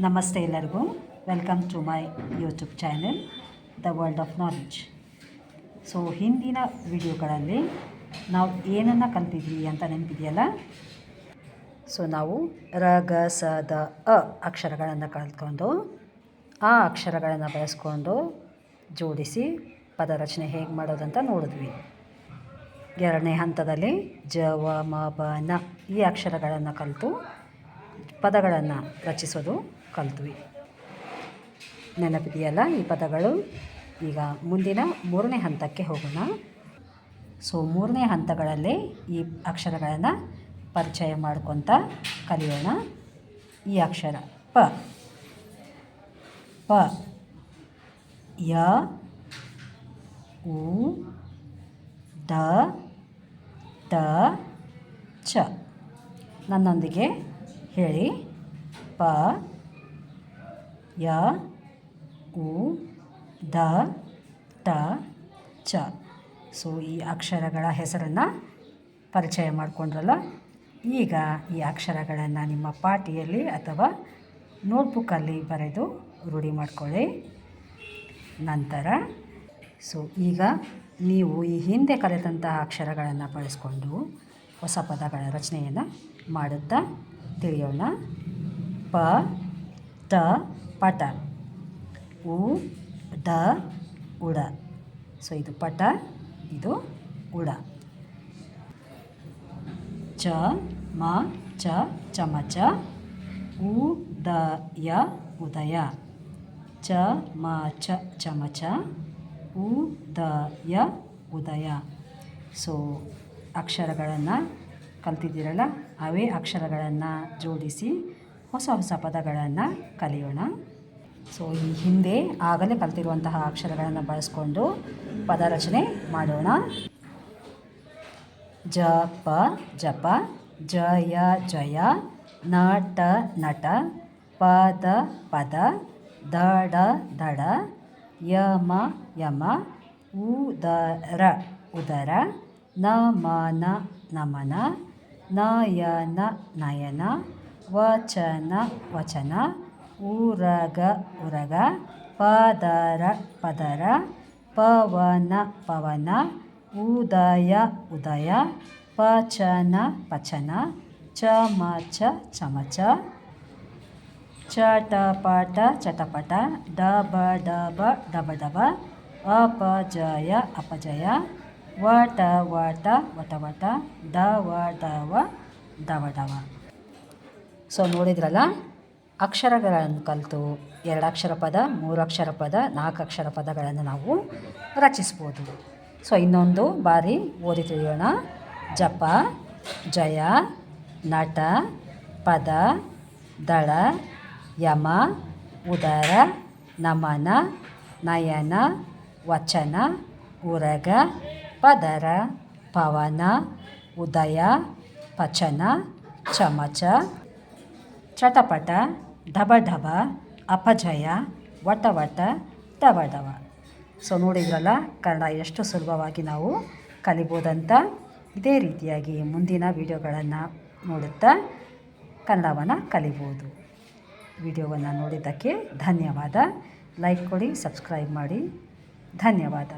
ನಮಸ್ತೆ ಎಲ್ಲರಿಗೂ. Welcome to my YouTube channel the world of knowledge so ಹಿಂದಿನ ವಿಡಿಯೋಗಳಲ್ಲಿ ನಾವು ಏನನ್ನು ಕಲ್ತಿದ್ವಿ ಅಂತ ನೆನಪಿದೆಯಲ್ಲ? ಸೊ ನಾವು ರ, ಗ, ಸ, ದ, ಅ ಅಕ್ಷರಗಳನ್ನು ಕಲ್ತ್ಕೊಂಡು, ಆ ಅಕ್ಷರಗಳನ್ನು ಬಳಸ್ಕೊಂಡು ಜೋಡಿಸಿ ಪದರಚನೆ ಹೇಗೆ ಮಾಡೋದಂತ ನೋಡಿದ್ವಿ. ಎರಡನೇ ಹಂತದಲ್ಲಿ ಜ, ವ, ಮ, ಬ, ನ ಈ ಅಕ್ಷರಗಳನ್ನು ಕಲಿತು ಪದಗಳನ್ನು ರಚಿಸೋದು ಕಲ್ತ್ವಿ. ನೆನಪಿದೆಯಲ್ಲ ಈ ಪದಗಳು? ಈಗ ಮುಂದಿನ ಮೂರನೇ ಹಂತಕ್ಕೆ ಹೋಗೋಣ. ಸೊ ಮೂರನೇ ಹಂತಗಳಲ್ಲಿ ಈ ಅಕ್ಷರಗಳನ್ನು ಪರಿಚಯ ಮಾಡ್ಕೊತ ಕಲಿಯೋಣ. ಈ ಅಕ್ಷರ ಪ. ಪ. ಯ. ಉ. ದ. ಟ ಚ. ನನ್ನೊಂದಿಗೆ ಹೇಳಿ. ಪ, ಯ, ಉ, ದ, ಟ, ಚ. ಸೊ, ಈ ಅಕ್ಷರಗಳ ಹೆಸರನ್ನು ಪರಿಚಯ ಮಾಡಿಕೊಂಡ್ರಲ್ಲ? ಈಗ ಈ ಅಕ್ಷರಗಳನ್ನು ನಿಮ್ಮ ಪಾಟಿಯಲ್ಲಿ ಅಥವಾ ನೋಟ್ಬುಕ್ಕಲ್ಲಿ ಬರೆದು ರೂಢಿ ಮಾಡಿಕೊಳ್ಳಿ. ನಂತರ, ಸೊ, ಈಗ ನೀವು ಈ ಹಿಂದೆ ಕಲಿತಂತಹ ಅಕ್ಷರಗಳನ್ನು ಬಳಸ್ಕೊಂಡು ಹೊಸ ಪದಗಳ ರಚನೆಯನ್ನು ಮಾಡುತ್ತಾ ತಿಳಿಯೋಣ. ಪ, ಟ, ಪಟ. ಉ, ಡ, ಉಡ. ಸೊ, ಇದು ಪಟ, ಇದು ಉಡ. ಚ, ಮ, ಚ, ಚಮಚ. ಉ, ದ, ಯ, ಉದಯ. ಚ, ಮ, ಚ, ಚಮಚ. ಉ, ದ, ಯ, ಉದಯ. ಸೊ, ಅಕ್ಷರಗಳನ್ನು ಕಲ್ತಿದ್ದೀರಲ್ಲ, ಅವೇ ಅಕ್ಷರಗಳನ್ನು ಜೋಡಿಸಿ ಹೊಸ ಹೊಸ ಪದಗಳನ್ನು ಕಲಿಯೋಣ. ಸೊ ಈ ಹಿಂದೆ ಆಗಲೇ ಕಲ್ತಿರುವಂತಹ ಅಕ್ಷರಗಳನ್ನು ಬಳಸ್ಕೊಂಡು ಪದ ರಚನೆ ಮಾಡೋಣ. ಜಪ ಜಪ ಜಯ ಜಯ ನಟ ನಟ ಪದ ಪದ ದಡ ದಡ ಯಮ ಯಮ ಉದರ ಉದರ ನಮನ ನಮನ ನಯನ ನಯನ, ವಚನ ವಚನ, ಉರಗ ಉರಗ, ಪದರ ಪದರ, ಪವನ ಪವನ, ಉದಯ ಉದಯ, ಪಚನ ಪಚನ, ಚಮಚ ಚಮಚ, ಚಟಪಟ ಚಟಪಟ, ಡಬ ಡಬ ಡಬ ಡಬ, ಅಪಜಯ ಅಪಜಯ ವಟ ವಟ ವಟ ವಟ ದ, ವ ದವ ಡವ ಸೊ ನೋಡಿದ್ರಲ್ಲ? ಅಕ್ಷರಗಳನ್ನು ಕಲಿತು ಎರಡು ಅಕ್ಷರ ಪದ, ಮೂರು ಅಕ್ಷರ ಪದ, ನಾಲ್ಕು ಅಕ್ಷರ ಪದಗಳನ್ನು ನಾವು ರಚಿಸ್ಬೋದು. ಸೊ ಇನ್ನೊಂದು ಬಾರಿ ಓದಿ ತಿಳಿಯೋಣ. ಜಪ, ಜಯ, ನಟ, ಪದ, ದಳ, ಯಮ, ಉದರ, ನಮನ, ನಯನ, ವಚನ, ಉರಗ ಪದರ ಪವನ, ಉದಯ, ಪಚನ, ಚಮಚ, ಚಟಪಟ ಢಬಢಬ ಢಬ ಅಪಜಯ, ವಟವಟ ವಟ ಡವ ಡವ ಸೊ ನೋಡಿದ್ರಲ್ಲ, ಕನ್ನಡ ಎಷ್ಟು ಸುಲಭವಾಗಿ ನಾವು ಕಲಿಬೋದಂತ ಇದೇ ರೀತಿಯಾಗಿ ಮುಂದಿನ ವಿಡಿಯೋಗಳನ್ನು ನೋಡುತ್ತಾ ಕನ್ನಡವನ್ನು ಕಲಿಬೋದು. ವಿಡಿಯೋವನ್ನು ನೋಡಿದ್ದಕ್ಕೆ ಧನ್ಯವಾದ. ಲೈಕ್ ಕೊಡಿ, ಸಬ್ಸ್ಕ್ರೈಬ್ ಮಾಡಿ. ಧನ್ಯವಾದ.